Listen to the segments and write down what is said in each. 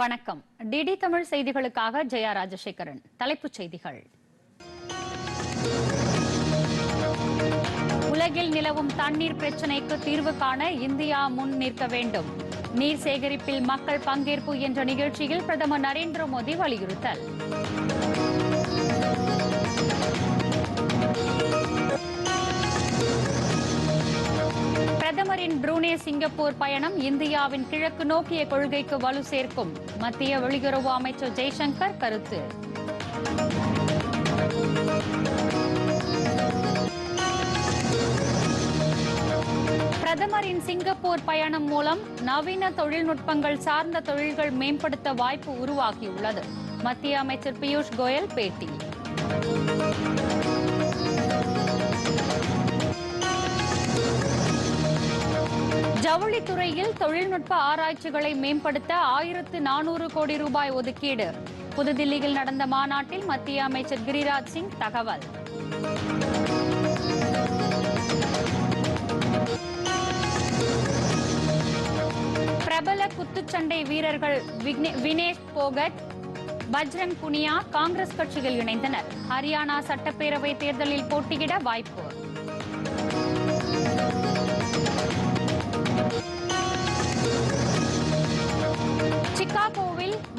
வணக்கம். டிடி தமிழ் செய்திகளுக்காக ஜெயா ராஜசேகரன். தலைப்புச் செய்திகள். உலகில் நிலவும் தண்ணீர் பிரச்சினைக்கு தீர்வு காண இந்தியா முன் நிற்க வேண்டும். நீர் சேகரிப்பில் மக்கள் பங்கேற்பு என்ற நிகழ்ச்சியில் பிரதமர் நரேந்திர மோடி வலியுறுத்தல். பிரதமரின் புரூனே சிங்கப்பூர் பயணம் இந்தியாவின் கிழக்கு நோக்கிய கொள்கைக்கு வலு சேர்க்கும். மத்திய வெளியுறவு அமைச்சர் ஜெய்சங்கர் கருத்து. பிரதமரின் சிங்கப்பூர் பயணம் மூலம் நவீன தொழில்நுட்பங்கள் சார்ந்த தொழில்கள் மேம்படுத்த வாய்ப்பு உருவாகியுள்ளது. மத்திய அமைச்சர் பியூஷ் கோயல் பேட்டி. ஜவுளித்துறையில் தொழில்நுட்ப ஆராய்ச்சிகளை மேம்படுத்த ஆயிரத்து நானூறு கோடி ரூபாய் ஒதுக்கீடு. புதுதில்லியில் நடந்த மாநாட்டில் மத்திய அமைச்சர் கிரிராஜ் சிங் தகவல். பிரபல குத்துச்சண்டை வீரர்கள் விக்னே- வினேஷ் போகட் பஜ்ரங் புனியா காங்கிரஸ் கட்சியில் இணைந்தனர். ஹரியானா சட்டப்பேரவை தேர்தலில் போட்டியிட வாய்ப்பு.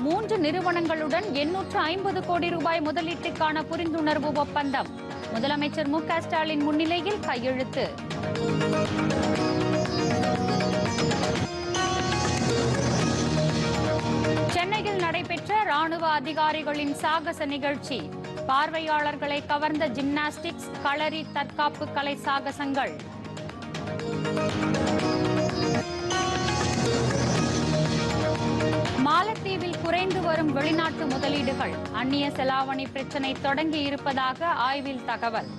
மூன்று நிறுவனங்களுடன் எண்ணூற்று ஐம்பது கோடி ரூபாய் முதலீட்டுக்கான புரிந்துணர்வு ஒப்பந்தம். முதலமைச்சர் மு க ஸ்டாலின் முன்னிலையில் கையெழுத்து. சென்னையில் நடைபெற்ற ராணுவ அதிகாரிகளின் சாகச நிகழ்ச்சி. பார்வையாளர்களை கவர்ந்த ஜிம்னாஸ்டிக்ஸ் களரி தற்காப்பு கலை சாகசங்கள். மாலத்தீவில் குறைந்து வரும் வெளிநாட்டு முதலீடுகள் அந்நிய செலாவணி பிரச்சினை தொடங்கி இருப்பதாக ஆய்வில் தகவல்.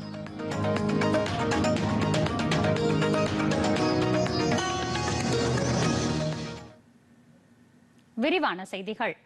விரிவான செய்திகள்.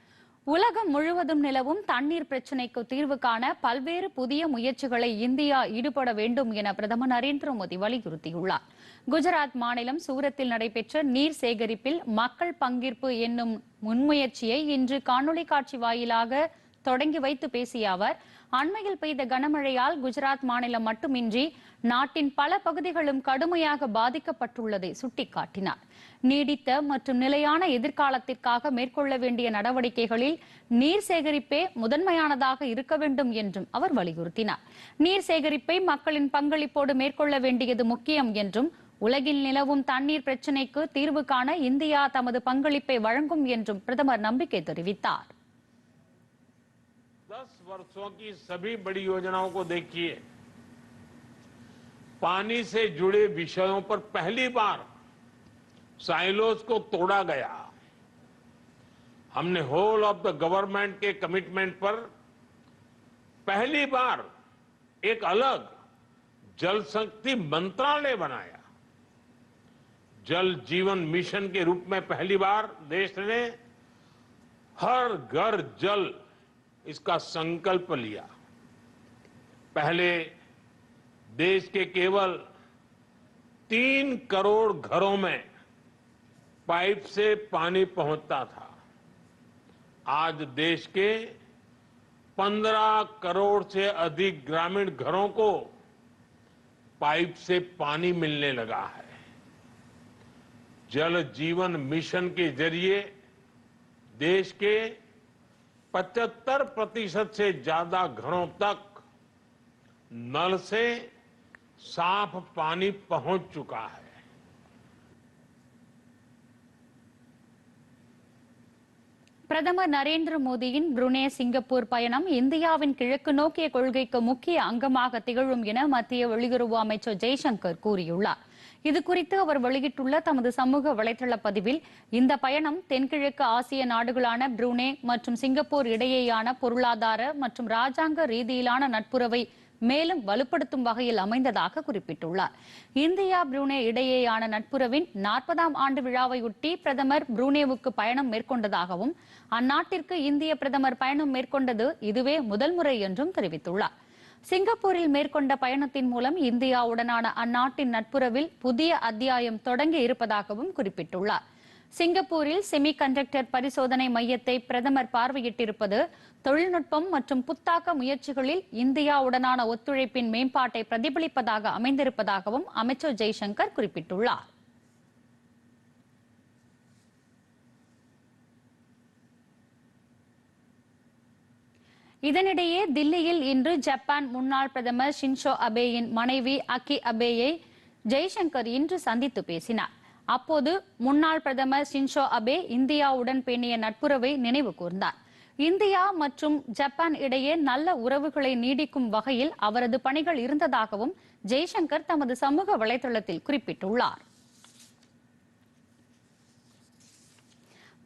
உலகம் முழுவதும் நிலவும் தண்ணீர் பிரச்சினைக்கு தீர்வு காண பல்வேறு புதிய முயற்சிகளை இந்தியா ஈடுபட வேண்டும் என பிரதமர் நரேந்திர மோடி வலியுறுத்தியுள்ளார். குஜராத் மாநிலம் சூரத்தில் நடைபெற்ற நீர் சேகரிப்பில் மக்கள் பங்கேற்பு என்னும் முன்முயற்சியை இன்று காணொலி காட்சி வாயிலாக தொடங்கி வைத்து பேசிய அவர் அண்மையில் பெய்த கனமழையால் குஜராத் மாநிலம் மட்டுமின்றி நாட்டின் பல பகுதிகளும் கடுமையாக பாதிக்கப்பட்டுள்ளதை சுட்டிக்காட்டினார். நீடித்த மற்றும் நிலையான எதிர்காலத்திற்காக மேற்கொள்ள வேண்டிய நடவடிக்கைகளில் நீர் சேகரிப்பே முதன்மையானதாக இருக்க வேண்டும் என்றும் அவர் வலியுறுத்தினார் நீர் சேகரிப்பை மக்களின் பங்களிப்போடு மேற்கொள்ள வேண்டியது முக்கியம் என்றும் உலகில் நிலவும் தண்ணீர் பிரச்சினைக்கு தீர்வு காண இந்தியா தமது பங்களிப்பை வழங்கும் என்றும் பிரதமர் நம்பிக்கை தெரிவித்தார் दस वर्षों की सभी बड़ी योजनाओं को देखिए पानी से जुड़े विषयों पर पहली बार साइलोस को तोड़ा गया। हमने होल ऑफ़ द गवर्नमेंट के कमिटमेंट पर पहली बार एक अलग जल शक्ति मंत्रालय बनाया। जल जीवन मिशन के रूप में पहली बार देश ने हर घर जल इसका संकल्प लिया। पहले देश के केवल तीन करोड़ घरों में पाइप से पानी पहुँचता था। आज देश के पंद्रह करोड़ से अधिक ग्रामीण घरों को पाइप से पानी मिलने लगा है। जल जीवन मिशन के ज़रिए देश के 75 प्रतिशत से ज़्यादा घरों तक नल से साफ़ पानी पहुँच चुका है। பிரதமர் நரேந்திர மோடியின் புருனே சிங்கப்பூர் பயணம் இந்தியாவின் கிழக்கு நோக்கிய கொள்கைக்கு முக்கிய அங்கமாக திகழும் என மத்திய வெளியுறவு அமைச்சர் ஜெய்சங்கர் கூறியுள்ளார். இது குறித்து அவர் வெளியிட்டுள்ள தமது சமூக வலைதள பதிவில் இந்த பயணம் தென்கிழக்கு ஆசிய நாடுகளான புருனே மற்றும் சிங்கப்பூர் இடையேயான பொருளாதார மற்றும் ராஜாங்க ரீதியிலான நட்புறவை மேலும் வலுப்படுத்தும் வகையில் அமைந்ததாக குறிப்பிட்டுள்ளார். இந்தியா புரூனே இடையேயான நட்புறவின் நாற்பதாம் ஆண்டு விழாவையொட்டி பிரதமர் புரூனேவுக்கு பயணம் மேற்கொண்டதாகவும் அந்நாட்டிற்கு இந்திய பிரதமர் பயணம் மேற்கொண்டது இதுவே முதல் முறை என்றும் தெரிவித்துள்ளார். சிங்கப்பூரில் மேற்கொண்ட பயணத்தின் மூலம் இந்தியாவுடனான அந்நாட்டின் நட்புறவில் புதிய அத்தியாயம் தொடங்கி இருப்பதாகவும் குறிப்பிட்டுள்ளார். சிங்கப்பூரில் செமி கண்டக்டர் பரிசோதனை மையத்தை பிரதமர் பார்வையிட்டிருப்பது தொழில்நுட்பம் மற்றும் புத்தாக்க முயற்சிகளில் இந்தியாவுடனான ஒத்துழைப்பின் மேம்பாட்டை பிரதிபலிப்பதாக அமைந்திருப்பதாகவும் அமைச்சர் ஜெய்சங்கர் குறிப்பிட்டுள்ளார். இதனிடையே தில்லியில் இன்று ஜப்பான் முன்னாள் பிரதமர் ஷின்ஷோ அபேயின் மனைவி அக்கி அபேயை ஜெய்சங்கர் இன்று சந்தித்து பேசினார். அப்போது முன்னாள் பிரதமர் ஷின்ஷோ அபே இந்தியாவுடன் பேணிய நட்புறவை நினைவு கூர்ந்தார். இந்தியா மற்றும் ஜப்பான் இடையே நல்ல உறவுகளை நீடிக்கும் வகையில் அவரது பணிகள் இருந்ததாகவும் ஜெய்சங்கர் தமது சமூக வலைதளத்தில் குறிப்பிட்டுள்ளார்.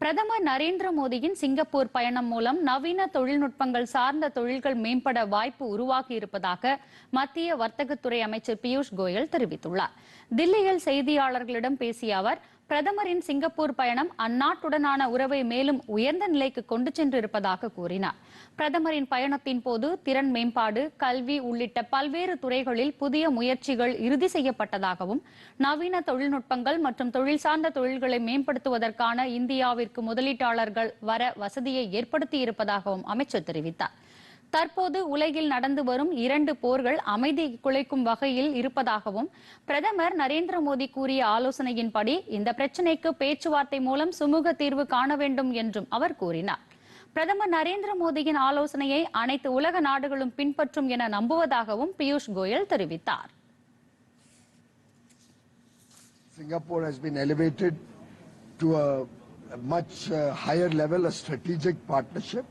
பிரதமர் நரேந்திர மோடியின் சிங்கப்பூர் பயணம் மூலம் நவீன தொழில்நுட்பங்கள் சார்ந்த தொழில்கள் மேம்பட வாய்ப்பு உருவாகி இருப்பதாக மத்திய வர்த்தகத்துறை அமைச்சர் பியூஷ் கோயல் தெரிவித்துள்ளார். தில்லியில் செய்தியாளர்களிடம் பேசிய அவர் பிரதமரின் சிங்கப்பூர் பயணம் அந்நாட்டுடனான உறவை மேலும் உயர்ந்த நிலைக்கு கொண்டு சென்றிருப்பதாக கூறினார். பிரதமரின் பயணத்தின் போது திறன் மேம்பாடு கல்வி உள்ளிட்ட பல்வேறு துறைகளில் புதிய முயற்சிகள் இறுதி செய்யப்பட்டதாகவும் நவீன தொழில்நுட்பங்கள் மற்றும் தொழில் சார்ந்த தொழில்களை மேம்படுத்துவதற்கான இந்தியாவிற்கு முதலீட்டாளர்கள் வர வசதியை ஏற்படுத்தியிருப்பதாகவும் அமைச்சர் தெரிவித்தார். தற்போது உலகில் நடந்து வரும் இரண்டு போர்கள் அமைதி குலைக்கும் வகையில் இருப்பதாகவும் பிரதமர் நரேந்திர மோடி கூறிய ஆலோசனையின்படி இந்த பிரச்சினைக்கு பேச்சுவார்த்தை மூலம் சுமூக தீர்வு காண வேண்டும் என்றும் அவர் கூறினார். பிரதமர் நரேந்திர மோடியின் ஆலோசனையை அனைத்து உலக நாடுகளும் பின்பற்றும் என நம்புவதாகவும் பியூஷ் கோயல் தெரிவித்தார் Singapore has been elevated to a, a much uh, higher level, a strategic partnership.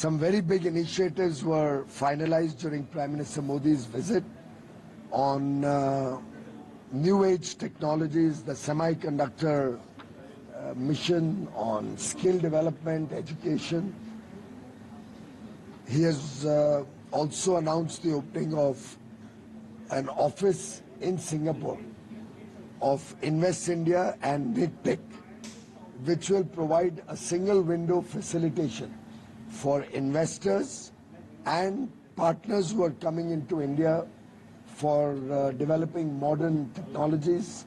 Some very big initiatives were finalized during Prime Minister Modi's visit on uh, new age technologies, the semiconductor mission, on skill development, education. He has uh, also announced the opening of an office in Singapore of Invest India and NITTEC, which will provide a single window facilitation for investors and partners who are coming into India for uh, developing modern technologies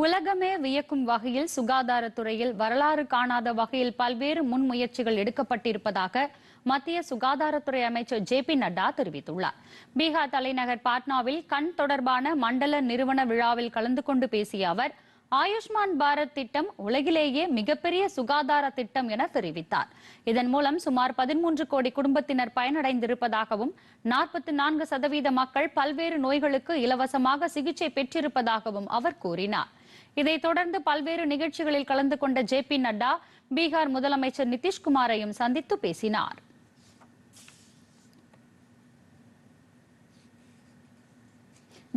உலகமே வியக்கும் வகையில் சுகாதாரத்துறையில் வரலாறு காணாத வகையில் பல்வேறு முன்முயற்சிகள் எடுக்கப்பட்டிருப்பதாக மத்திய சுகாதாரத்துறை அமைச்சர் ஜே பி நட்டா தெரிவித்துள்ளார். பீகார் தலைநகர் பாட்னாவில் கண் தொடர்பான மண்டல நிறுவன விழாவில் கலந்து கொண்டு பேசிய அவர் ஆயுஷ்மான் பாரத் திட்டம் உலகிலேயே மிகப்பெரிய சுகாதார திட்டம் என தெரிவித்தார். இதன் மூலம் சுமார் பதிமூன்று கோடி குடும்பத்தினர் பயனடைந்திருப்பதாகவும் நாற்பத்தி நான்கு சதவீத மக்கள் பல்வேறு நோய்களுக்கு இலவசமாக சிகிச்சை பெற்றிருப்பதாகவும் அவர் கூறினார். இதைத் தொடர்ந்து பல்வேறு நிகழ்ச்சிகளில் கலந்து கொண்ட ஜே பி நட்டா பீகார் முதலமைச்சர் நிதிஷ்குமாரையும் சந்தித்து பேசினார்.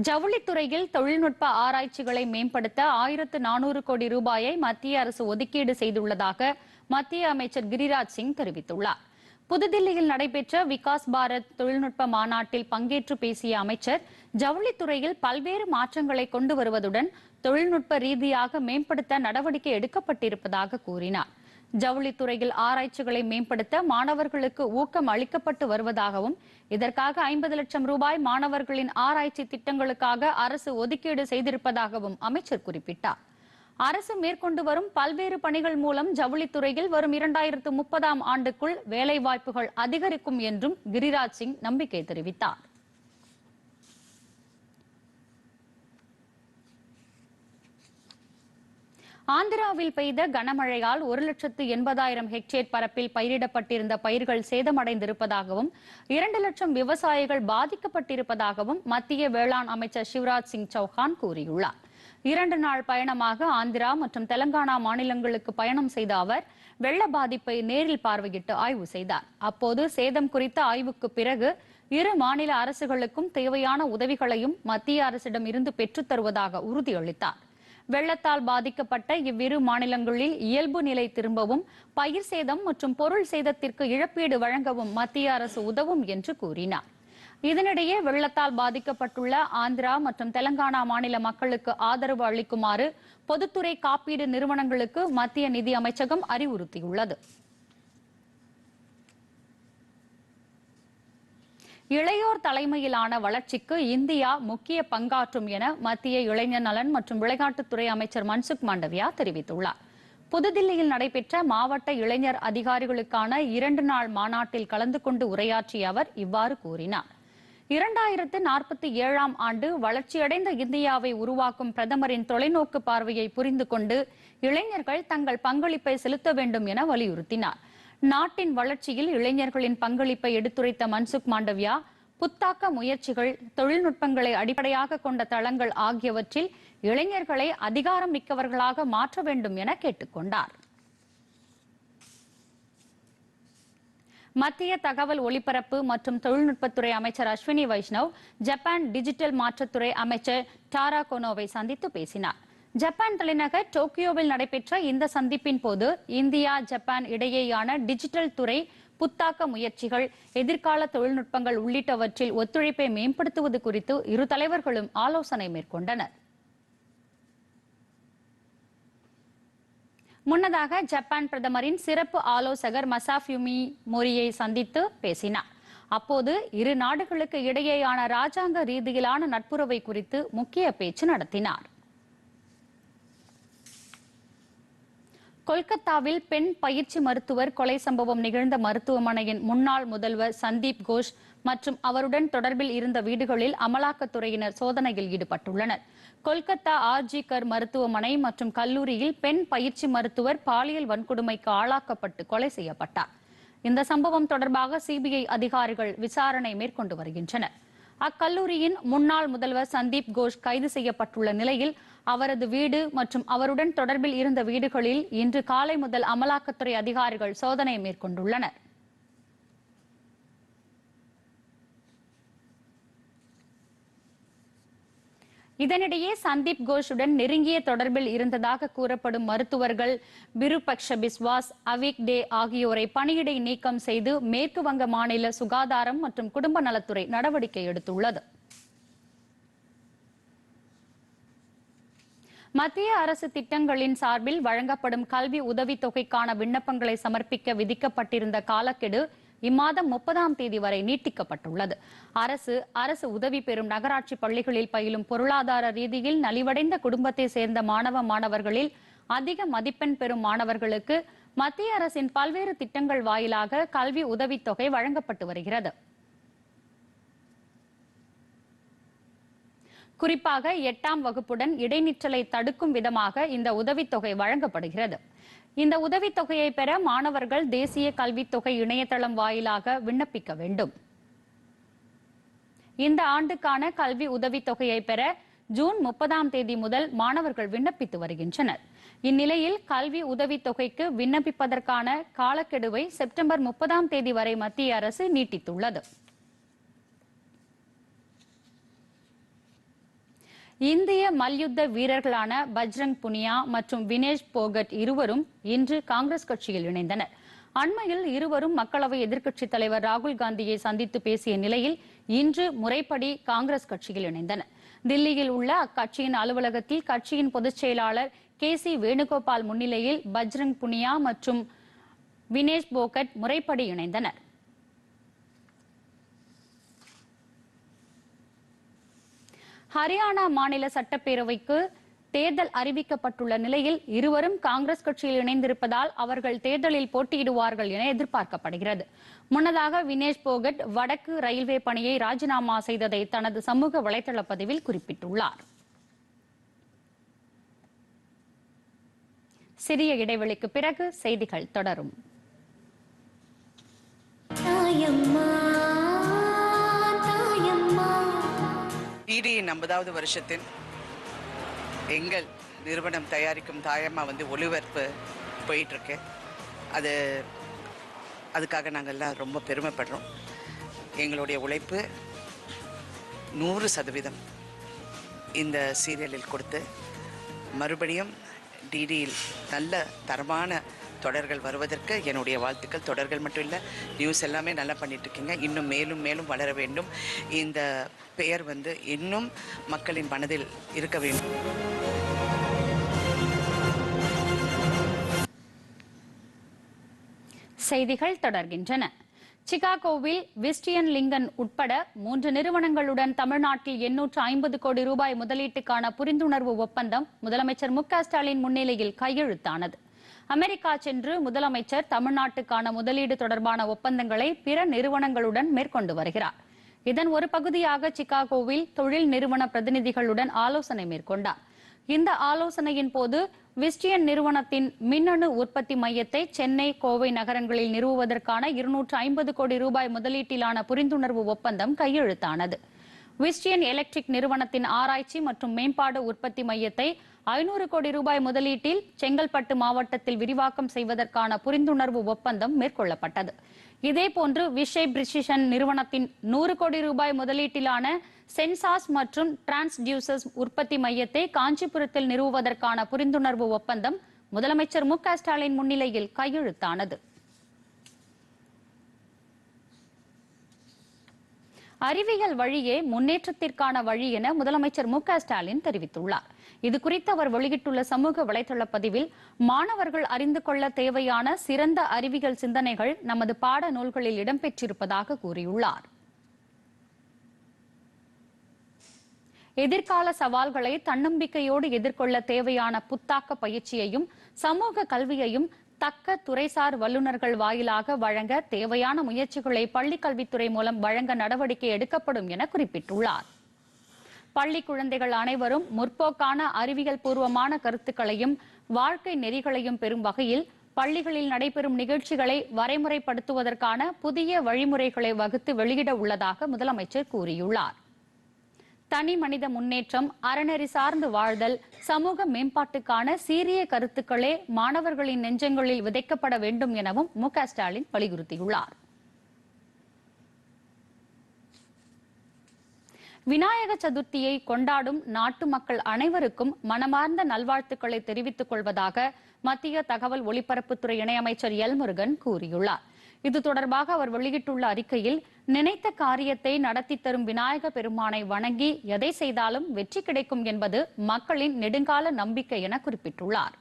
ஜவுளித்துறையில் தொழில்நுட்ப ஆராய்ச்சிகளை மேம்படுத்த ஆயிரத்து நானூறு கோடி ரூபாயை மத்திய அரசு ஒதுக்கீடு செய்துள்ளதாக மத்திய அமைச்சர் கிரிராஜ் சிங் தெரிவித்துள்ளார். புதுதில்லியில் நடைபெற்ற விகாஸ் பாரத் தொழில்நுட்ப மாநாட்டில் பங்கேற்று பேசிய அமைச்சர் ஜவுளித்துறையில் பல்வேறு மாற்றங்களை கொண்டு வருவதுடன் தொழில்நுட்ப ரீதியாக மேம்படுத்த நடவடிக்கை எடுக்கப்பட்டிருப்பதாக கூறினார். ஜவுளித்துறையில் ஆராய்ச்சிகளை மேம்படுத்த மாணவர்களுக்கு ஊக்கம் அளிக்கப்பட்டு வருவதாகவும் இதற்காக ஐம்பது லட்சம் ரூபாய் மாணவர்களின் ஆராய்ச்சி திட்டங்களுக்காக அரசு ஒதுக்கீடு செய்திருப்பதாகவும் அமைச்சர் குறிப்பிட்டார். அரசு மேற்கொண்டு வரும் பல்வேறு பணிகள் மூலம் ஜவுளித்துறையில் வரும் இரண்டாயிரத்து முப்பதாம் ஆண்டுக்குள் வேலைவாய்ப்புகள் அதிகரிக்கும் என்றும் கிரிராஜ் சிங் நம்பிக்கை தெரிவித்தார். ஆந்திராவில் பெய்த கனமழையால் ஒரு லட்சத்து எண்பதாயிரம் ஹெக்டேர் பரப்பில் பயிரிடப்பட்டிருந்த பயிர்கள் சேதமடைந்திருப்பதாகவும் இரண்டு லட்சம் விவசாயிகள் பாதிக்கப்பட்டிருப்பதாகவும் மத்திய வேளாண் அமைச்சர் சிவராஜ் சிங் சௌஹான் கூறியுள்ளார். இரண்டு நாள் பயணமாக ஆந்திரா மற்றும் தெலங்கானா மாநிலங்களுக்கு பயணம் செய்த அவர் வெள்ள பாதிப்பை நேரில் பார்வையிட்டு ஆய்வு செய்தார். அப்போது சேதம் குறித்த ஆய்வுக்கு பிறகு இரு மாநில அரசுகளுக்கும் தேவையான உதவிகளையும் மத்திய அரசிடம் இருந்து பெற்றுத் தருவதாக உறுதியளித்தார். வெள்ளத்தால் பாதிக்கப்பட்ட இவ்விரு மாநிலங்களில் இயல்பு நிலை திரும்பவும் பயிர் சேதம் மற்றும் பொருள் சேதத்திற்கு இழப்பீடு வழங்கவும் மத்திய அரசு உதவும் என்று கூறினார். இதனிடையே வெள்ளத்தால் பாதிக்கப்பட்டுள்ள ஆந்திரா மற்றும் தெலங்கானா மாநில மக்களுக்கு ஆதரவு அளிக்குமாறு பொதுத்துறை காப்பீடு நிறுவனங்களுக்கு மத்திய நிதி அமைச்சகம் அறிவுறுத்தியுள்ளது. இளையோர் தலைமையிலான வளர்ச்சிக்கு இந்தியா முக்கிய பங்காற்றும் என மத்திய இளைஞர் நலன் மற்றும் விளையாட்டுத்துறை அமைச்சர் மன்சுக் மாண்டவியா தெரிவித்துள்ளார். புதுதில்லியில் நடைபெற்ற மாவட்ட இளைஞர் அதிகாரிகளுக்கான இரண்டு நாள் மாநாட்டில் கலந்து கொண்டு உரையாற்றிய அவர் இவ்வாறு கூறினார். இரண்டாயிரத்து நாற்பத்தி ஏழாம் ஆண்டு வளர்ச்சியடைந்த இந்தியாவை உருவாக்கும் பிரதமரின் தொலைநோக்கு பார்வையை புரிந்து கொண்டு இளைஞர்கள் தங்கள் பங்களிப்பை செலுத்த வேண்டும் என வலியுறுத்தினார். நாட்டின் வளர்ச்சியில் இளைஞர்களின் பங்களிப்பை எடுத்துரைத்த மன்சுக் மாண்டவியா புத்தாக்க முயற்சிகள் தொழில்நுட்பங்களை அடிப்படையாக கொண்ட தளங்கள் ஆகியவற்றில் இளைஞர்களை அதிகாரம் மிக்கவர்களாக மாற்ற வேண்டும் என கேட்டுக்கொண்டார். மத்திய தகவல் ஒலிபரப்பு மற்றும் தொழில்நுட்பத்துறை அமைச்சர் அஸ்வினி வைஷ்ணவ் ஜப்பான் டிஜிட்டல் மாற்றத்துறை அமைச்சர் டாரா கோனோவை சந்தித்து பேசினார். ஜப்பான் தலைநகர் டோக்கியோவில் நடைபெற்ற இந்த சந்திப்பின் போது இந்தியா ஜப்பான் இடையேயான டிஜிட்டல் துறை புத்தாக்க முயற்சிகள் எதிர்கால தொழில்நுட்பங்கள் உள்ளிட்டவற்றில் ஒத்துழைப்பை மேம்படுத்துவது குறித்து இரு தலைவர்களும் ஆலோசனை மேற்கொண்டனர். முன்னதாக ஜப்பான் பிரதமரின் சிறப்பு ஆலோசகர் மசாஃபியுமி மொரியை சந்தித்து பேசினார். அப்போது இரு நாடுகளுக்கு இடையேயான ராஜாங்க ரீதியிலான நட்புறவை குறித்து முக்கிய பேச்சு நடத்தினார். கொல்கத்தாவில் பெண் பயிற்சி மருத்துவர் கொலை சம்பவம் நிகழ்ந்த மருத்துவமனையின் முன்னாள் முதல்வர் சந்தீப் கோஷ் மற்றும் அவருடன் தொடர்பில் இருந்த வீடுகளில் அமலாக்கத்துறையினர் சோதனையில் ஈடுபட்டுள்ளனர். கொல்கத்தா ஆர்ஜி கர் மருத்துவமனை மற்றும் கல்லூரியில் பெண் பயிற்சி மருத்துவர் பாலியல் வன்கொடுமைக்கு ஆளாக்கப்பட்டு கொலை செய்யப்பட்டார். இந்த சம்பவம் தொடர்பாக சிபிஐ அதிகாரிகள் விசாரணை மேற்கொண்டு வருகின்றனர். அக்கல்லூரியின் முன்னாள் முதல்வர் சந்தீப் கோஷ் கைது செய்யப்பட்டுள்ள நிலையில் அவரது வீடு மற்றும் அவருடன் தொடர்பில் இருந்த வீடுகளில் இன்று காலை முதல் அமலாக்கத்துறை அதிகாரிகள் சோதனை மேற்கொண்டுள்ளனர். இதனிடையே சந்தீப் கோஷுடன் நெருங்கிய தொடர்பில் இருந்ததாக கூறப்படும் மருத்துவர்கள் விருபக்ஷ பிஸ்வாஸ் அவிக் டே ஆகியோரை பணியிடை நீக்கம் செய்து மேற்கு வங்க மாநில சுகாதாரம் மற்றும் குடும்ப நலத்துறை நடவடிக்கை எடுத்துள்ளது. மத்திய அரசு திட்டங்களின் சார்பில் வழங்கப்படும் கல்வி உதவித்தொகைக்கான விண்ணப்பங்களை சமர்ப்பிக்க விதிக்கப்பட்டிருந்த காலக்கெடு இம்மாதம் முப்பதாம் தேதி வரை நீட்டிக்கப்பட்டுள்ளது. அரசு அரசு உதவி பெறும் நகராட்சி பள்ளிகளில் பயிலும் பொருளாதார ரீதியில் நலிவடைந்த குடும்பத்தை சேர்ந்த மாணவ மாணவர்களில் அதிக மதிப்பெண் பெறும் மாணவர்களுக்கு மத்திய அரசின் பல்வேறு திட்டங்கள் வாயிலாக கல்வி உதவித்தொகை வழங்கப்பட்டு வருகிறது. குறிப்பாக எட்டாம் வகுப்புடன் இடைநிற்றலை தடுக்கும் விதமாக இந்த உதவித்தொகை வழங்கப்படுகிறது. இந்த உதவித்தொகையை பெற மாணவர்கள் தேசிய கல்வித்தொகை இணையதளம் வாயிலாக விண்ணப்பிக்க வேண்டும். இந்த ஆண்டுக்கான கல்வி உதவித்தொகையை பெற ஜூன் முப்பதாம் தேதி முதல் மாணவர்கள் விண்ணப்பித்து வருகின்றனர். இந்நிலையில் கல்வி உதவித்தொகைக்கு விண்ணப்பிப்பதற்கான காலக்கெடுவை செப்டம்பர் முப்பதாம் தேதி வரை மத்திய அரசு நீட்டித்துள்ளது. இந்திய மல்யுத்த வீரர்களான பஜ்ரங் புனியா மற்றும் வினேஷ் போகட் இருவரும் இன்று காங்கிரஸ் கட்சியில் இணைந்தனர். அண்மையில் இருவரும் மக்களவை எதிர்க்கட்சித் தலைவர் ராகுல் காந்தியை சந்தித்து பேசிய நிலையில் இன்று முறைப்படி காங்கிரஸ் கட்சியில் இணைந்தனர். தில்லியில் உள்ள அக்கட்சியின் அலுவலகத்தில் கட்சியின் பொதுச் செயலாளர் கே சி வேணுகோபால் முன்னிலையில் பஜ்ரங் புனியா மற்றும் வினேஷ் போகட் முறைப்படி இணைந்தனர். ஹரியானா மாநில சட்டப்பேரவைக்கு தேர்தல் அறிவிக்கப்பட்டுள்ள நிலையில் இருவரும் காங்கிரஸ் கட்சியில் இணைந்திருப்பதால் அவர்கள் தேர்தலில் போட்டியிடுவார்கள் என எதிர்பார்க்கப்படுகிறது. முன்னதாக வினேஷ் போகட் வடக்கு ரயில்வே பணியை ராஜினாமா செய்ததை தனது சமூக வலைதள பதிவில் குறிப்பிட்டுள்ளார். சிறிய இடைவெளிக்கு பிறகு செய்திகள் தொடரும். தாயம்மா. டிடியின் ஐம்பதாவது வருஷத்தின் எங்கள் நிறுவனம் தயாரிக்கும் தாயம்மா வந்து ஒளிபரப்பு போயிட்டுருக்கு. அது அதுக்காக நாங்கள் எல்லாம் ரொம்ப பெருமைப்படுறோம். எங்களுடைய உழைப்பு நூறு சதவீதம் இந்த சீரியலில் கொடுத்து மறுபடியும் டிடியில் நல்ல தரமான தொடர்கள் வருவதற்கு என்னுடைய வாழ்த்துக்கள். தொடர்கள் மட்டும் இல்லை நியூஸ் எல்லாமே நல்லா பண்ணிட்டு இருக்கீங்க இன்னும் மேலும் மேலும் வளர வேண்டும். இந்த பெயர் வந்து இன்னும் மக்களின் மனதில் இருக்க வேண்டும். செய்திகள் தொடர்கின்றன. சிகாகோவில் விஸ்டியன் லிங்கன் உட்பட மூன்று நிறுவனங்களுடன் தமிழ்நாட்டில் எண்ணூற்று ஐம்பது கோடி ரூபாய் முதலீட்டுக்கான புரிந்துணர்வு ஒப்பந்தம் முதலமைச்சர் மு க ஸ்டாலின் முன்னிலையில் கையெழுத்தானது. அமெரிக்கா சென்று முதலமைச்சர் தமிழ்நாட்டுக்கான முதலீடு தொடர்பான ஒப்பந்தங்களை பிற நிறுவனங்களுடன் மேற்கொண்டு வருகிறார். இதன் ஒரு பகுதியாக சிகாகோவில் தொழில் நிறுவன பிரதிநிதிகளுடன் ஆலோசனை மேற்கொண்டார். இந்த ஆலோசனையின் போது விஸ்டியன் நிறுவனத்தின் மின்னணு உற்பத்தி மையத்தை சென்னை கோவை நகரங்களில் நிறுவுவதற்கான இருநூற்று ஐம்பது கோடி ரூபாய் முதலீட்டிலான புரிந்துணர்வு ஒப்பந்தம் கையெழுத்தானது. விஸ்டியன் எலக்ட்ரிக் நிறுவனத்தின் ஆராய்ச்சி மற்றும் மேம்பாடு உற்பத்தி மையத்தை ஐநூறு கோடி ரூபாய் முதலீட்டில் செங்கல்பட்டு மாவட்டத்தில் விரிவாக்கம் செய்வதற்கான புரிந்துணர்வு ஒப்பந்தம் மேற்கொள்ளப்பட்டது. இதேபோன்று விஷய் பிரிசிஷன் நிறுவனத்தின் நூறு கோடி ரூபாய் முதலீட்டிலான சென்சாஸ் மற்றும் டிரான்ஸ்டியூசர்ஸ் உற்பத்தி மையத்தை காஞ்சிபுரத்தில் நிறுவுவதற்கான புரிந்துணர்வு ஒப்பந்தம் முதலமைச்சர் மு க ஸ்டாலின் முன்னிலையில் கையெழுத்தானது. அறிவியல் வழியே முன்னேற்றத்திற்கான வழி என முதலமைச்சர் மு க ஸ்டாலின் தெரிவித்துள்ளார். இது குறித்து அவர் வெளியிட்டுள்ள சமூக வலைதள பதிவில் மாணவர்கள் அறிந்து கொள்ள தேவையான சிறந்த அறிவியல் சிந்தனைகள் நமது பாட நூல்களில் இடம்பெற்றிருப்பதாக கூறியுள்ளார். எதிர்கால சவால்களை தன்னம்பிக்கையோடு எதிர்கொள்ள தேவையான புத்தாக்க பயிற்சியையும் சமூக கல்வியையும் தக்க துறைசார் வல்லுநர்கள் வாயிலாக வழங்க தேவையான முயற்சிகளை பள்ளிக்கல்வித்துறை மூலம் வழங்க நடவடிக்கை எடுக்கப்படும் என குறிப்பிட்டுள்ளார். பள்ளி குழந்தைகள் அனைவரும் முற்போக்கான அறிவியல் பூர்வமான கருத்துக்களையும் வாழ்க்கை நெறிகளையும் பெறும் வகையில் பள்ளிகளில் நடைபெறும் நிகழ்ச்சிகளை வரைமுறைப்படுத்துவதற்கான புதிய வழிமுறைகளை வகுத்து வெளியிட உள்ளதாக முதலமைச்சர் கூறியுள்ளார். தனி மனித முன்னேற்றம் அறநெறி சார்ந்து வாழ்தல் சமூக மேம்பாட்டுக்கான சீரிய கருத்துக்களே மாணவர்களின் நெஞ்சங்களில் விதைக்கப்பட வேண்டும் எனவும் மு ஸ்டாலின் வலியுறுத்தியுள்ளார். விநாயக சதுர்த்தியை கொண்டாடும் நாட்டு மக்கள் அனைவருக்கும் மனமார்ந்த நல்வாழ்த்துக்களை தெரிவித்துக் கொள்வதாக மத்திய தகவல் ஒலிபரப்புத்துறை இணையமைச்சர் எல் முருகன் கூறியுள்ளார். இது தொடர்பாக அவர் வெளியிட்டுள்ள அறிக்கையில் நினைத்த காரியத்தை நடத்தி தரும் விநாயக பெருமானை வணங்கி எதை செய்தாலும் வெற்றி கிடைக்கும் என்பது மக்களின் நெடுங்கால நம்பிக்கை என குறிப்பிட்டுள்ளார்.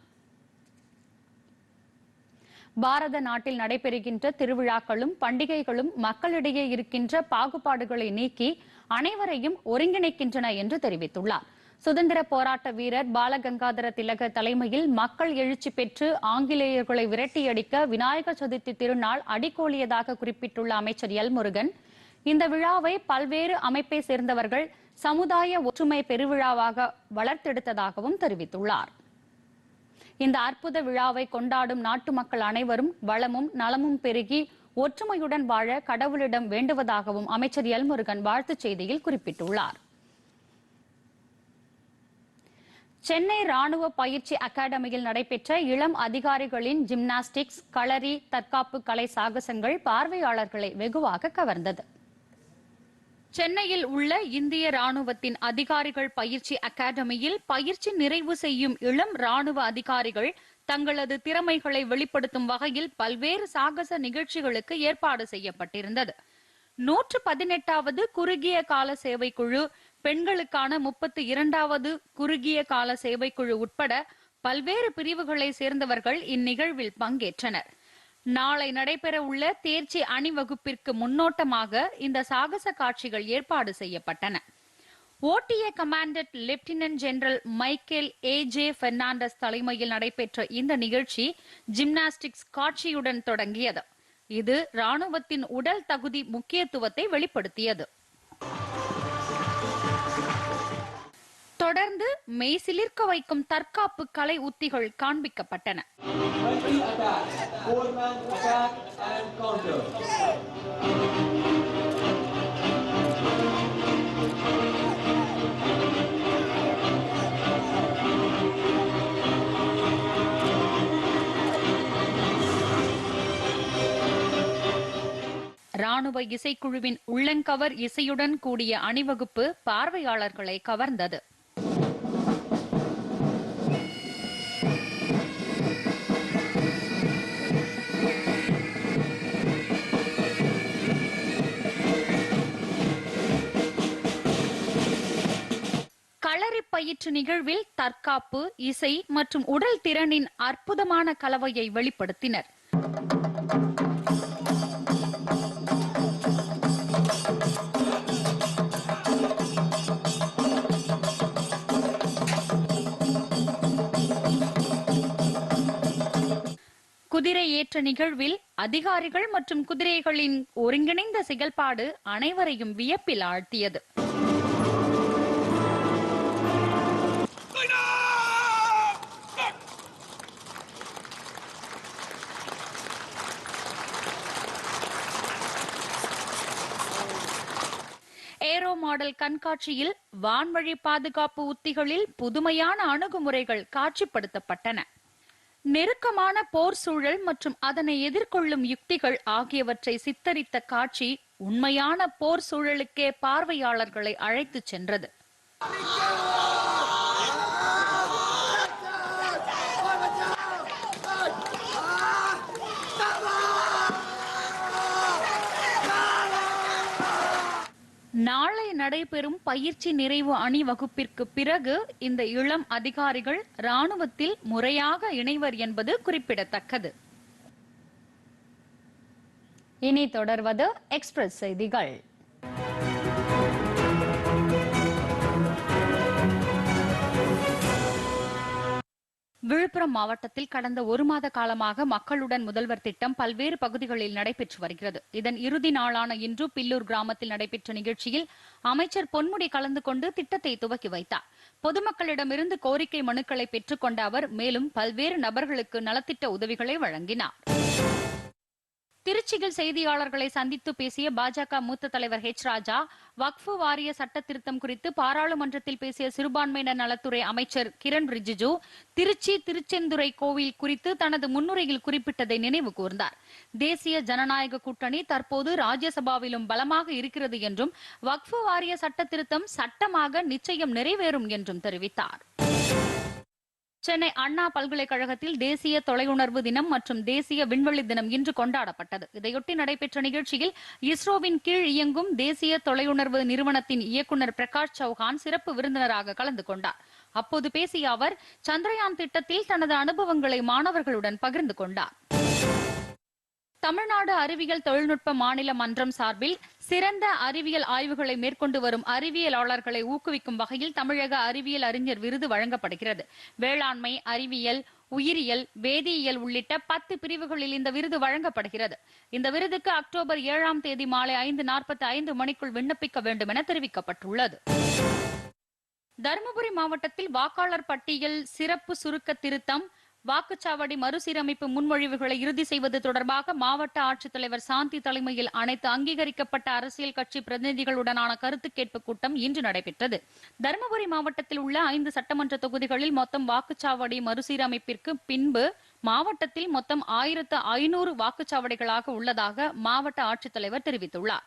பாரத நாட்டில் நடைபெறுகின்ற திருவிழாக்களும் பண்டிகைகளும் மக்களிடையே இருக்கின்ற பாகுபாடுகளை நீக்கி அனைவரையும் ஒருங்கிணைக்கின்றன என்று தெரிவித்துள்ளார். சுதந்திர போராட்ட வீரர் பாலகங்காதர திலக தலைமையில் மக்கள் எழுச்சி பெற்று ஆங்கிலேயர்களை விரட்டியடிக்க விநாயகர் சதுர்த்தி திருநாள் அடிக்கோலியதாக குறிப்பிட்டுள்ள அமைச்சர் எல் முருகன் இந்த விழாவை பல்வேறு அமைப்பை சேர்ந்தவர்கள் சமுதாய ஒற்றுமை பெருவிழாவாக வளர்த்தெடுத்ததாகவும் தெரிவித்துள்ளார். இந்த அற்புத விழாவை கொண்டாடும் நாட்டு மக்கள் அனைவரும் வளமும் நலமும் பெருகி ஒற்றுமையுடன் வாழ கடவுளிடம் வேண்டுவதாகவும் அமைச்சர் எல்முருகன் வாழ்த்துச் செய்தியில் குறிப்பிட்டுள்ளார். சென்னை ராணுவ பயிற்சி அகாடமியில் நடைபெற்ற இளம் அதிகாரிகளின் ஜிம்னாஸ்டிக்ஸ் களரி தற்காப்பு கலை சாகசங்கள் பார்வையாளர்களை வெகுவாக கவர்ந்தது. சென்னையில் உள்ள இந்திய ராணுவத்தின் அதிகாரிகள் பயிற்சி அகாடமியில் பயிற்சி நிறைவு செய்யும் இளம் ராணுவ அதிகாரிகள் தங்களது திறமைகளை வெளிப்படுத்தும் வகையில் பல்வேறு சாகச நிகழ்ச்சிகளுக்கு ஏற்பாடு செய்யப்பட்டிருந்தது. நூற்று பதினெட்டாவது குறுகிய கால சேவைக்குழு பெண்களுக்கான முப்பத்தி இரண்டாவது குறுகிய கால சேவைக்குழு உட்பட பல்வேறு பிரிவுகளை சேர்ந்தவர்கள் இந்நிகழ்வில் பங்கேற்றனர். நாளை நடைபெறவுள்ள தேர்ச்சி அணிவகுப்பிற்கு முன்னோட்டமாக இந்த சாகச காட்சிகள் ஏற்பாடு செய்யப்பட்டன. ஓட்டிய commanded lieutenant general Michael A J Fernandes தலைமையில் நடைபெற்ற இந்த நிகழ்ச்சி ஜிம்னாஸ்டிக்ஸ் காட்சியுடன் தொடங்கியது. இது ராணுவத்தின் உடல் தகுதி முக்கியத்துவத்தை வெளிப்படுத்தியது. தொடர்ந்து மெய்சிலிர்க்க வைக்கும் தற்காப்பு கலை உத்திகள் காண்பிக்கப்பட்டன. ராணுவ இசைக்குழுவின் உள்ளங்கவர் இசையுடன் கூடிய அணிவகுப்பு பார்வையாளர்களை கவர்ந்தது. பயிற்று நிகழ்வில் தற்காப்பு இசை மற்றும் உடல் திறனின் அற்புதமான கலவையை வெளிப்படுத்தினர். குதிரை ஏற்ற நிகழ்வில் அதிகாரிகள் மற்றும் குதிரைகளின் ஒருங்கிணைந்த செயல்பாடு அனைவரையும் வியப்பில் ஆழ்த்தியது. கண்காட்சியில் வான்வழி பாதுகாப்பு உத்திகளில் புதுமையான அணுகுமுறைகள் காட்சிப்படுத்தப்பட்டன. நெருக்கமான போர் சூழல் மற்றும் அதனை எதிர்கொள்ளும் யுக்திகள் ஆகியவற்றை சித்தரித்த காட்சி உண்மையான போர் சூழலுக்கே பார்வையாளர்களை அழைத்துச் சென்றது. நாளை நடைபெறும் பயிற்சி நிறைவு அணி வகுப்பிற்கு பிறகு இந்த இளம் அதிகாரிகள் ராணுவத்தில் முறையாக இணைவர் என்பது குறிப்பிடத்தக்கது. இனி தொடர்வது எக்ஸ்பிரஸ் செய்திகள். விழுப்புரம் மாவட்டத்தில் கடந்த ஒரு மாத காலமாக மக்களுடன் முதல்வர் திட்டம் பல்வேறு பகுதிகளில் நடைபெற்று வருகிறது. இதன் இறுதி நாளான இன்று பில்லூர் கிராமத்தில் நடைபெற்ற நிகழ்ச்சியில் அமைச்சர் பொன்முடி கலந்து கொண்டு திட்டத்தை துவக்கி வைத்தார். பொதுமக்களிடமிருந்து கோரிக்கை மனுக்களை பெற்றுக்கொண்ட அவர் மேலும் பல்வேறு நபர்களுக்கு நலத்திட்ட உதவிகளை வழங்கினார். திருச்சியில் செய்தியாளர்களை சந்தித்து பேசிய பாஜக மூத்த தலைவர் ஹெச் ராஜா வக்ஃபு வாரிய சட்ட திருத்தம் குறித்து பாராளுமன்றத்தில் பேசிய சிறுபான்மையினர் நலத்துறை அமைச்சர் கிரண் ரிஜிஜு திருச்சி திருச்செந்துறை கோவில் குறித்து தனது முன்னுரையில் குறிப்பிட்டதை நினைவு கூர்ந்தார். தேசிய ஜனநாயக கூட்டணி தற்போது ராஜ்யசபாவிலும் பலமாக இருக்கிறது என்றும் வக்ஃபு வாரிய சட்ட திருத்தம் சட்டமாக நிச்சயம் நிறைவேறும் என்றும் தெரிவித்தார். சென்னை அண்ணா பல்கலைக்கழகத்தில் தேசிய தொலையுணர்வு தினம் மற்றும் தேசிய விண்வெளி தினம் இன்று கொண்டாடப்பட்டது. இதையொட்டி நடைபெற்ற நிகழ்ச்சியில் இஸ்ரோவின் கீழ் இயங்கும் தேசிய தொலையுணர்வு நிறுவனத்தின் இயக்குநர் பிரகாஷ் சௌஹான் சிறப்பு விருந்தினராக கலந்து கொண்டார். அப்போது பேசிய அவர் சந்திரயான் திட்டத்தில் தனது அனுபவங்களை மாணவர்களுடன் பகிர்ந்து கொண்டார். தமிழ்நாடு அறிவியல் தொழில்நுட்ப மாநில மன்றம் சார்பில் சிறந்த அறிவியல் ஆய்வுகளை மேற்கொண்டு வரும் அறிவியலாளர்களை ஊக்குவிக்கும் வகையில் தமிழக அறிவியல் அறிஞர் விருது வழங்கப்படுகிறது. வேளாண்மை அறிவியல் உயிரியல் வேதியியல் உள்ளிட்ட பத்து பிரிவுகளில் இந்த விருது வழங்கப்படுகிறது. இந்த விருதுக்கு அக்டோபர் ஏழாம் தேதி மாலை ஐந்து நாற்பத்தி ஐந்து மணிக்குள் விண்ணப்பிக்க வேண்டும் என தெரிவிக்கப்பட்டுள்ளது. தருமபுரி மாவட்டத்தில் வாக்காளர் பட்டியல் சிறப்பு சுருக்க திருத்தம் வாக்குச்சாவடி மறுசீரமைப்பு முன்மொழிவுகளை இறுதி செய்வது தொடர்பாக மாவட்ட ஆட்சித்தலைவர் சாந்தி தலைமையில் அனைத்து அங்கீகரிக்கப்பட்ட அரசியல் கட்சி பிரதிநிதிகளுடனான கருத்து கேட்பு கூட்டம் இன்று நடைபெற்றது. தருமபுரி மாவட்டத்தில் உள்ள ஐந்து சட்டமன்ற தொகுதிகளில் மொத்தம் வாக்குச்சாவடி மறுசீரமைப்பிற்கு பின்பு மாவட்டத்தில் மொத்தம் ஆயிரத்து ஐநூறு வாக்குச்சாவடிகளாக உள்ளதாக மாவட்ட ஆட்சித்தலைவர் தெரிவித்துள்ளார்.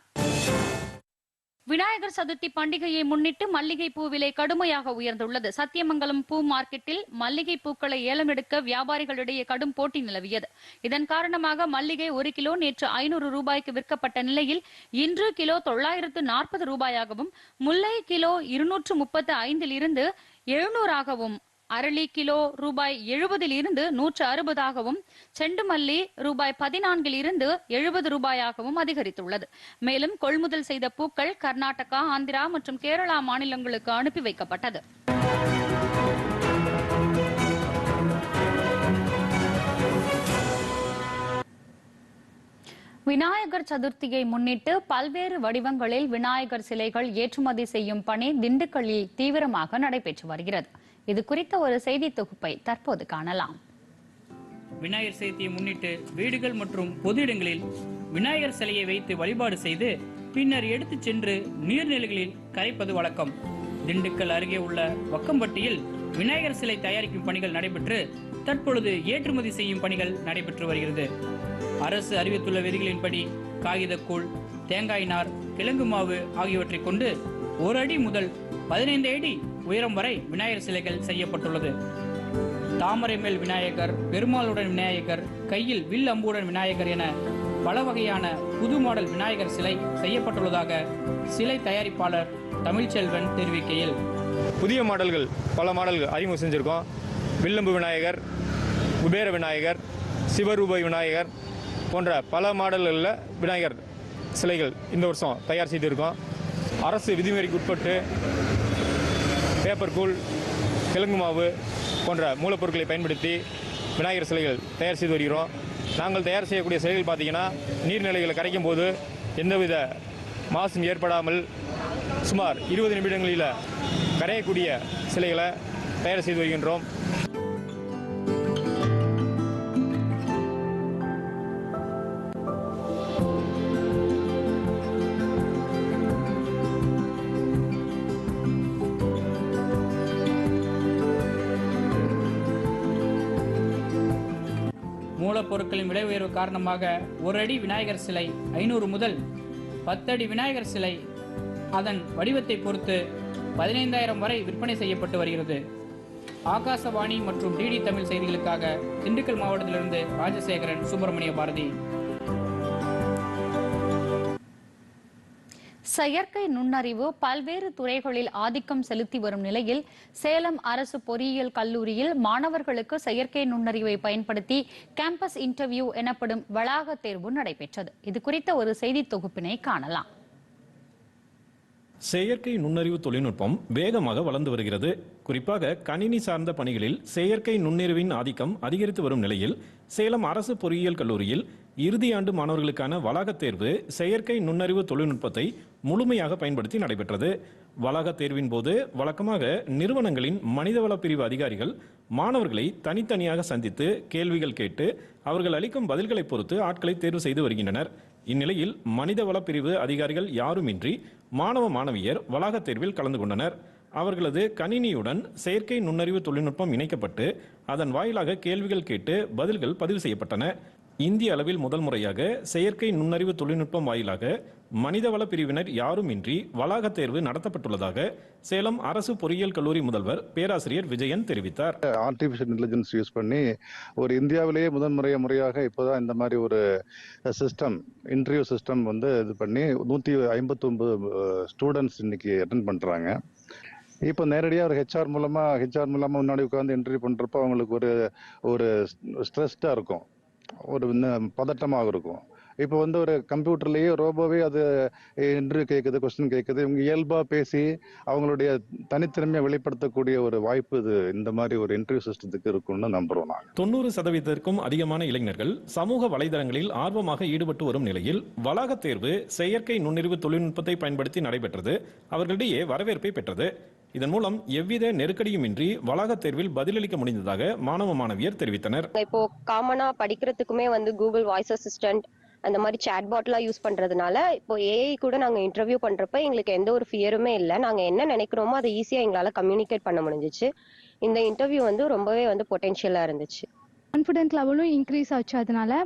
விநாயகர் சதுர்த்தி பண்டிகையை முன்னிட்டு மல்லிகை பூ விலை கடுமையாக உயர்ந்துள்ளது. சத்தியமங்கலம் பூ மார்க்கெட்டில் மல்லிகை பூக்களை ஏலம் எடுக்க வியாபாரிகளிடையே கடும் போட்டி நிலவியது. இதன் காரணமாக மல்லிகை ஒரு கிலோ நேற்று ஐநூறு ரூபாய்க்கு விற்கப்பட்ட நிலையில் இன்று கிலோ தொள்ளாயிரத்து நாற்பது ரூபாயாகவும் முல்லை கிலோ இருநூற்று முப்பத்து ஐந்தில் இருந்து எழுநூறாகவும் அரளி கிலோ ரூபாய் எழுபதில் இருந்து நூற்று அறுபதாகவும் செண்டுமல்லி ரூபாய் பதினான்கில் இருந்து எழுபது ரூபாயாகவும் அதிகரித்துள்ளது. மேலும் கொள்முதல் செய்த பூக்கள் கர்நாடகா ஆந்திரா மற்றும் கேரளா மாநிலங்களுக்கு அனுப்பி வைக்கப்பட்டது. விநாயகர் சதுர்த்தியை முன்னிட்டு பல்வேறு வடிவங்களில் விநாயகர் சிலைகள் ஏற்றுமதி செய்யும் பணி திண்டுக்கல்லில் தீவிரமாக நடைபெற்று வருகிறது. இது குறித்த ஒரு செய்தி தொகுப்பை தற்போது காணலாம். விநாயகர் சதுர்த்தியை முன்னிட்டு வீடுகள் மற்றும் பொது இடங்களில் விநாயகர் சிலையை வைத்து வழிபாடு செய்து பின்னர் எடுத்து சென்று நீர்நிலைகளில் கரைப்பது வழக்கம். திண்டுக்கல் அருகே உள்ள வக்கம்பட்டியில் விநாயகர் சிலை தயாரிக்கும் பணிகள் நடைபெற்று தற்பொழுது ஏற்றுமதி செய்யும் பணிகள் நடைபெற்று வருகிறது. அரசு அறிவித்துள்ள விதிகளின்படி காகிதக்கூழ் தேங்காய் நார் கிழங்கு மாவு ஆகியவற்றை கொண்டு ஒரு அடி முதல் பதினைந்து அடி உயரம் வரை விநாயகர் சிலைகள் செய்யப்பட்டுள்ளது. தாமரை மேல் விநாயகர் பெருமாளுடன் விநாயகர் கையில் வில் அம்புடன் விநாயகர் என பல வகையான புது மாடல் விநாயகர் சிலை செய்யப்பட்டுள்ளதாக சிலை தயாரிப்பாளர் தமிழ்ச்செல்வன் தெரிவிக்கையில். புதிய மாடல்கள் பல மாடல்கள் அறிமுகம் செஞ்சுருக்கோம். வில்லம்பு விநாயகர் குபேர விநாயகர் சிவரூப விநாயகர் போன்ற பல மாடல்களில் விநாயகர் சிலைகள் இந்த வருஷம் தயார் செய்திருக்கோம். அரசு விதிமுறைக்கு உட்பட்டு பேப்பர் கூழ் கிழங்கு மாவு போன்ற மூலப்பொருட்களை பயன்படுத்தி விநாயகர் சிலைகள் தயார் செய்து வருகிறோம். நாங்கள் தயார் செய்யக்கூடிய சிலைகள் பார்த்தீங்கன்னா நீர்நிலைகளை கரைக்கும் போது எந்தவித மாசும் ஏற்படாமல் சுமார் இருபது நிமிடங்களில் கரையக்கூடிய சிலைகளை தயார் செய்து வருகின்றோம். விலை உயர்வு காரணமாக ஒரு அடி விநாயகர் சிலை ஐநூறு முதல் பத்தடி விநாயகர் சிலை அதன் வடிவத்தை பொறுத்து பதினைந்தாயிரம் வரை விற்பனை செய்யப்பட்டு வருகிறது. ஆகாசவாணி மற்றும் டிடி தமிழ் செய்திகளுக்காக திண்டுக்கல் மாவட்டத்திலிருந்து ராஜசேகரன் சுப்பிரமணிய பாரதி. செயற்கை நுண்ணறிவு பல்வேறு துறைகளில் ஆதிக்கம் செலுத்தி வரும் நிலையில் சேலம் அரசு பொறியியல் கல்லூரியில் மாணவர்களுக்கு செயற்கை நுண்ணறிவை பயன்படுத்தி கேம்பஸ் இன்டர்வியூ எனப்படும் வளாக தேர்வு நடைபெற்றது. இது குறித்த ஒரு செய்தி தொகுப்பினை காணலாம். செயற்கை நுண்ணறிவு தொழில்நுட்பம் வேகமாக வளர்ந்து வருகிறது. குறிப்பாக கணினி சார்ந்த பணிகளில் செயற்கை நுண்ணறிவின் ஆதிக்கம் அதிகரித்து வரும் நிலையில் சேலம் அரசு பொறியியல் கல்லூரியில் இறுதியாண்டு மாணவர்களுக்கான வளாகத் தேர்வு செயற்கை நுண்ணறிவு தொழில்நுட்பத்தை முழுமையாக பயன்படுத்தி நடைபெற்றது. வளாகத் தேர்வின் போது வழக்கமாக நிறுவனங்களின் மனிதவள பிரிவு அதிகாரிகள் மாணவர்களை தனித்தனியாக சந்தித்து கேள்விகள் கேட்டு அவர்கள் அளிக்கும் பதில்களை பொறுத்து ஆட்களை தேர்வு செய்து வருகின்றனர். இந்நிலையில் மனிதவள பிரிவு அதிகாரிகள் யாருமின்றி மாணவ மாணவியர் வளாகத் தேர்வில் கலந்து கொண்டனர். அவர்களது கணினியுடன் செயற்கை நுண்ணறிவு தொழில்நுட்பம் இணைக்கப்பட்டு அதன் வாயிலாக கேள்விகள் கேட்டு பதில்கள் பதிவு செய்யப்பட்டன. இந்திய அளவில் முதல் முறையாக செயற்கை நுண்ணறிவு தொழில்நுட்பம் வாயிலாக மனிதவள பிரிவினர் யாருமின்றி வளாகத் தேர்வு நடத்தப்பட்டுள்ளதாக சேலம் அரசு பொறியியல் கல்லூரி முதல்வர் பேராசிரியர் விஜயன் தெரிவித்தார். ஆர்டிஃபிஷியல் இன்டெலிஜென்ஸ் யூஸ் பண்ணி ஒரு இந்தியாவிலேயே முதன் முறைய முறையாக இப்போதான் இந்த மாதிரி ஒரு சிஸ்டம் இன்டர்வியூ சிஸ்டம் வந்து இது பண்ணி நூற்றி ஐம்பத்தொம்பது ஸ்டூடெண்ட்ஸ் இன்னைக்கு அட்டன் பண்ணுறாங்க இப்போ நேரடியாக ஒரு ஹெச்ஆர் மூலமாக ஹெச்ஆர் மூலமாக முன்னாடி உட்காந்து இன்டர்வியூ பண்ணுறப்போ அவங்களுக்கு ஒரு ஒரு ஸ்ட்ரெஸ்டாக இருக்கும். ஒரு பதட்டமாக இருக்கும். இப்போ வந்து ஒரு கம்ப்யூட்டர்லேயே ரோபோவே அது இன்டர்வியூ கேட்குது கொஸ்டின் கேட்குது இவங்க இயல்பாக பேசி அவங்களுடைய தனித்திறமையை வெளிப்படுத்தக்கூடிய ஒரு வாய்ப்பு இது இந்த மாதிரி ஒரு இன்டர்வியூ சிஸ்டத்துக்கு இருக்கும்னு நம்புறோம் நான் தொண்ணூறு சதவீதத்திற்கும் அதிகமான இளைஞர்கள் சமூக வலைதளங்களில் ஆர்வமாக ஈடுபட்டு வரும் நிலையில் வளாகத் தேர்வு செயற்கை நுண்ணறிவு தொழில்நுட்பத்தை பயன்படுத்தி நடைபெற்றது அவர்களிடையே வரவேற்பை பெற்றது. இதன் மூலம் எவ்வித நெருக்கடியுமின்றி வளாகத் தேர்வில் பதிலளிக்க முடிந்ததாக மாணவ மாணவியர் தெரிவித்தனர். இப்போ காமனா படிக்கிறதுக்குமே வந்து கூகுள் வாய்ஸ் அசிஸ்டன்ட் அந்த மாதிரி சாட்பாட்லாம் யூஸ் பண்றதுனால இப்போ ஏஐ கூட நாங்க இன்டர்வியூ பண்றப்ப எங்களுக்கு எந்த ஒரு ஃபியருமே இல்லை. நாங்க என்ன நினைக்கிறோமோ அதை ஈஸியா எங்களால கம்யூனிகேட் பண்ண முடிஞ்சிச்சு. இந்த இன்டர்வியூ வந்து ரொம்பவே வந்து பொட்டென்ஷியலா இருந்துச்சு. கான்ஃபிடென்ட் லெவலும் இன்க்ரீஸ் ஆச்சு. அதனால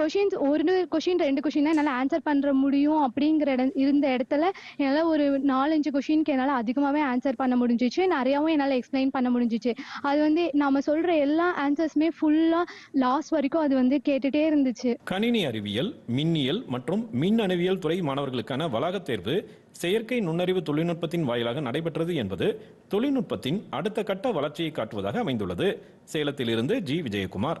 கொஷின்ஸ் ஒரு கொஷின் ரெண்டு கொஷின் தான் என்னால் ஆன்சர் பண்ணுற முடியும் அப்படிங்கிற இடம் இருந்த இடத்துல என்னால் ஒரு நாலஞ்சு கொஷினுக்கு என்னால் அதிகமாகவே ஆன்சர் பண்ண முடிஞ்சிச்சு. நிறையாவும் என்னால் எக்ஸ்பிளைன் பண்ண முடிஞ்சிச்சு. அது வந்து நம்ம சொல்கிற எல்லா ஆன்சர்ஸுமே ஃபுல்லாக லாஸ்ட் வரைக்கும் அது வந்து கேட்டுகிட்டே இருந்துச்சு. கணினி அறிவியல் மின்னியல் மற்றும் மின் அணுவியல் துறை மாணவர்களுக்கான வளாகத் தேர்வு செயற்கை நுண்ணறிவு தொழில்நுட்பத்தின் வாயிலாக நடைபெற்றது என்பது தொழில்நுட்பத்தின் அடுத்த கட்ட வளர்ச்சியை காட்டுவதாக அமைந்துள்ளது. சேலத்திலிருந்து ஜி. விஜயகுமார்.